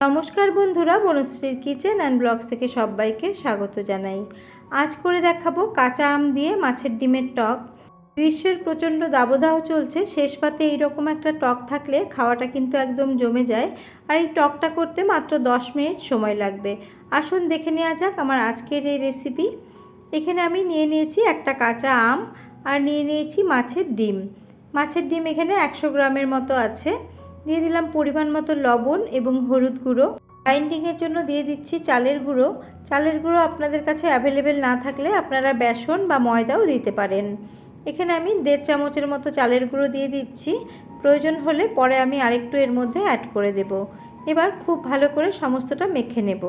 নমস্কার বন্ধুরা, বনশ্রীর kitchen and blogs থেকে সবাইকে স্বাগত জানাই। আজ করে দেখাবো কাঁচা আম দিয়ে মাছের ডিমের টক। গ্রীষ্মের প্রচণ্ড দাবদাহ চলছে, শেষ পাতে এইরকম একটা টক থাকলে খাওয়াটা কিন্তু একদম জমে যায়। আর এই টকটা করতে মাত্র 10 মিনিট সময় লাগবে। আসুন দেখে নেওয়া যাক আমার আজকের এই রেসিপি এখানে আমি নিয়ে নিয়েছি একটা কাঁচা আম আর নিয়ে নিয়েছি মাছের ডিম। মাছের ডিম এখানে একশো গ্রামের মতো আছে। দিয়ে দিলাম পরিমাণ মতো লবণ এবং হলুদ গুঁড়ো। বাইন্ডিংয়ের জন্য দিয়ে দিচ্ছি চালের গুঁড়ো। চালের গুঁড়ো আপনাদের কাছে অ্যাভেলেবেল না থাকলে আপনারা বেসন বা ময়দাও দিতে পারেন। এখানে আমি দেড় চামচের মতো চালের গুঁড়ো দিয়ে দিচ্ছি। প্রয়োজন হলে পরে আমি আরেকটু এর মধ্যে অ্যাড করে দেব। এবার খুব ভালো করে সমস্তটা মেখে নেব।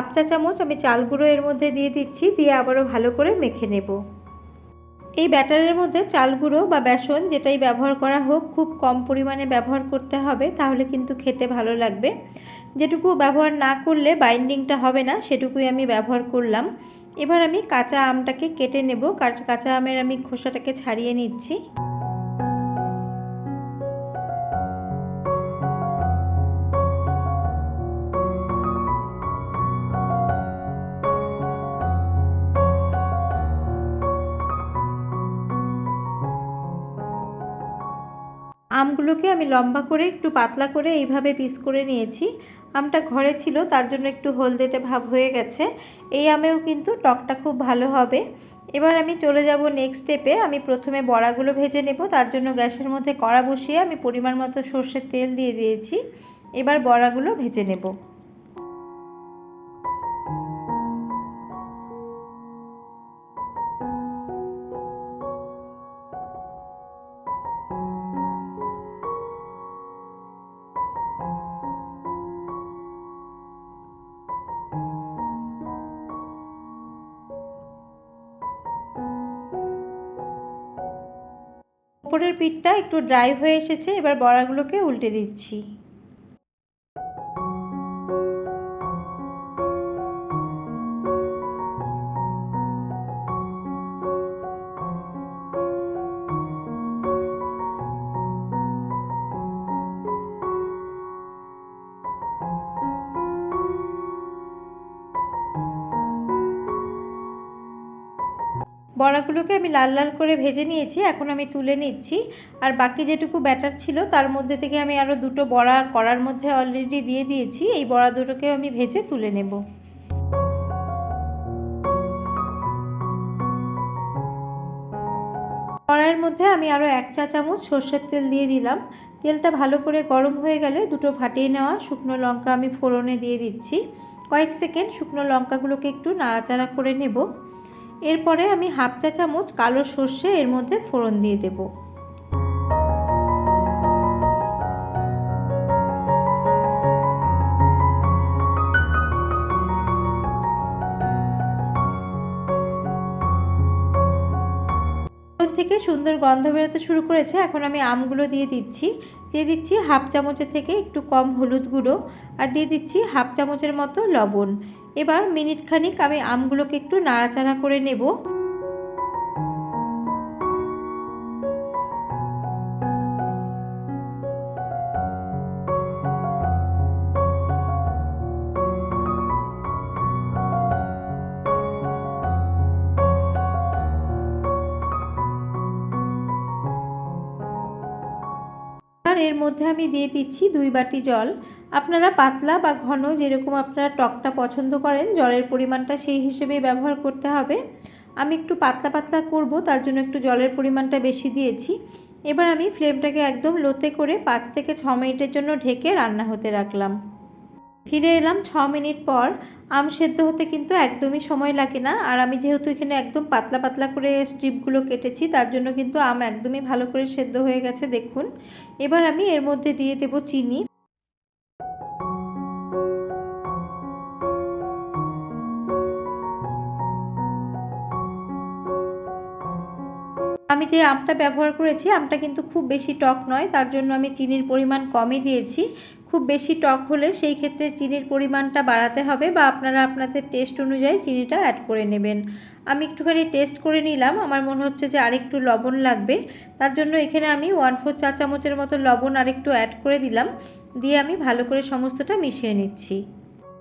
হাফ চা চামচ আমি চাল গুঁড়ো এর মধ্যে দিয়ে দিচ্ছি, দিয়ে আবারও ভালো করে মেখে নেব। এই ব্যাটারের মধ্যে চাল গুঁড়ো বা বেসন যেটাই ব্যবহার করা হোক, খুব কম পরিমাণে ব্যবহার করতে হবে, তাহলে কিন্তু খেতে ভালো লাগবে। যেটুকু ব্যবহার না করলে বাইন্ডিংটা হবে না, সেটুকুই আমি ব্যবহার করলাম। এবার আমি কাঁচা আমটাকে কেটে নেব কাঁচা আমের আমি খোসাটাকে ছাড়িয়ে নিচ্ছি। আমগুলোকে আমি লম্বা করে, একটু পাতলা করে এইভাবে পিস করে নিয়েছি। আমটা ঘরে ছিল, তার জন্য একটু হলদেটে ভাব হয়ে গেছে। এই আমেও কিন্তু টকটা খুব ভালো হবে। এবার আমি চলে যাব নেক্সট স্টেপে আমি প্রথমে বড়াগুলো ভেজে নেব। তার জন্য গ্যাসের মধ্যে কড়া বসিয়ে আমি পরিমাণ মতো সর্ষের তেল দিয়ে দিয়েছি। এবার বড়াগুলো ভেজে নেব। উপরের পিঠটা একটু ড্রাই হয়ে এসেছে এবার বড়াগুলোকে উল্টে দিচ্ছি। বড়াগুলোকে আমি লাল লাল করে ভেজে নিয়েছি, এখন আমি তুলে নিচ্ছি। আর বাকি যেটুকু ব্যাটার ছিল, তার মধ্যে থেকে আমি আরও দুটো বড়া কড়ার মধ্যে অলরেডি দিয়ে দিয়েছি। এই বড়া দুটোকেও আমি ভেজে তুলে নেব। কড়াইয়ের মধ্যে আমি আরও এক চা চামচ সর্ষের তেল দিয়ে দিলাম। তেলটা ভালো করে গরম হয়ে গেলে দুটো ফাটিয়ে নেওয়া শুকনো লঙ্কা আমি ফোড়নে দিয়ে দিচ্ছি। কয়েক সেকেন্ড শুকনো লঙ্কাগুলোকে একটু নাড়াচাড়া করে নেব। এরপরে আমি হাফ চা চামচ কালো সর্ষে এর মধ্যে ফোড়ন দিয়ে দেব। থেকে সুন্দর গন্ধ বেরোতে শুরু করেছে, এখন আমি আমগুলো দিয়ে দিচ্ছি। দিয়ে দিচ্ছি হাফ চামচের থেকে একটু কম হলুদ গুঁড়ো আর দিয়ে দিচ্ছি হাফ চামচের মতো লবণ। এবার মিনিট খানিক আমি আমগুলোকে একটু নাড়াচাড়া করে নেব। এর মধ্যে আমি দিয়ে দিচ্ছি দুই বাটি জল। আপনারা পাতলা বা ঘন যেরকম আপনারা টকটা পছন্দ করেন, জলের পরিমাণটা সেই হিসেবে ব্যবহার করতে হবে। আমি একটু পাতলা পাতলা করব, তার জন্য একটু জলের পরিমাণটা বেশি দিয়েছি। এবার আমি ফ্লেমটাকে একদম লোতে করে পাঁচ থেকে ছ মিনিটের জন্য ঢেকে রান্না হতে রাখলাম। ফিরে এলাম ছ মিনিট পর। আম সেদ্ধ হতে কিন্তু একদমই সময় লাগে না। আর আমি যেহেতু এখানে একদম পাতলা পাতলা করে স্ট্রিপগুলো কেটেছি, তার জন্য কিন্তু আম একদমই ভালো করে সেদ্ধ হয়ে গেছে, দেখুন। এবার আমি এর মধ্যে দিয়ে দেব চিনি। আমি যে আমটা ব্যবহার করেছি, আমটা কিন্তু খুব বেশি টক নয়, তার জন্য আমি চিনির পরিমাণ কমই দিয়েছি। খুব বেশি টক হলে সেই ক্ষেত্রে চিনির পরিমাণটা বাড়াতে হবে বা আপনারা আপনাদের টেস্ট অনুযায়ী চিনিটা অ্যাড করে নেবেন। আমি একটুখানি টেস্ট করে নিলাম, আমার মনে হচ্ছে যে আরেকটু লবণ লাগবে। তার জন্য এখানে আমি ওয়ান ফোর চা চামচের মতো লবণ আরেকটু অ্যাড করে দিলাম। দিয়ে আমি ভালো করে সমস্তটা মিশিয়ে নিচ্ছি।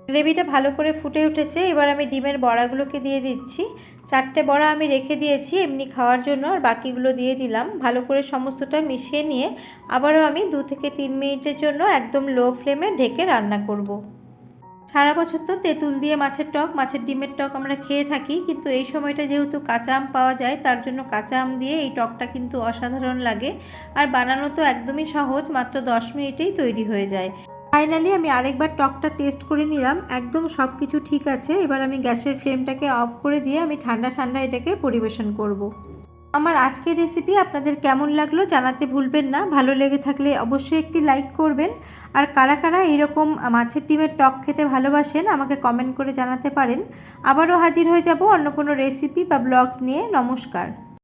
গ্রেভিটা ভালো করে ফুটে উঠেছে, এবার আমি ডিমের বড়াগুলোকে দিয়ে দিচ্ছি। চারটে বড়া আমি রেখে দিয়েছি, এমনি খাওয়ার জন্য, আর বাকিগুলো দিয়ে দিলাম। ভালো করে সমস্তটা মিশিয়ে নিয়ে আবারও আমি দু থেকে তিন মিনিটের জন্য একদম লো ফ্লেমে ঢেকে রান্না করব। সারা বছর তো তেঁতুল দিয়ে মাছের টক, মাছের ডিমের টক আমরা খেয়ে থাকি, কিন্তু এই সময়টা যেহেতু কাঁচা আম পাওয়া যায়, তার জন্য কাঁচা আম দিয়ে এই টকটা কিন্তু অসাধারণ লাগে। আর বানানো তো একদমই সহজ, মাত্র দশ মিনিটেই তৈরি হয়ে যায়। ফাইনালি আমি আরেকবার টকটা টেস্ট করে নিলাম। একদম সব কিছু ঠিক আছে। এবার আমি গ্যাসের ফ্লেমটাকে অফ করে দিয়ে আমি ঠান্ডা ঠান্ডা এটাকে পরিবেশন করব। আমার আজকের রেসিপি আপনাদের কেমন লাগল জানাতে ভুলবেন না। ভালো লেগে থাকলে অবশ্যই একটি লাইক করবেন। আর কারা কারা এরকম মাছের ডিমের টক খেতে ভালোবাসেন, আমাকে কমেন্ট করে জানাতে পারেন। আবারও হাজির হয়ে যাব অন্য কোনো রেসিপি বা ব্লগ নিয়ে। নমস্কার।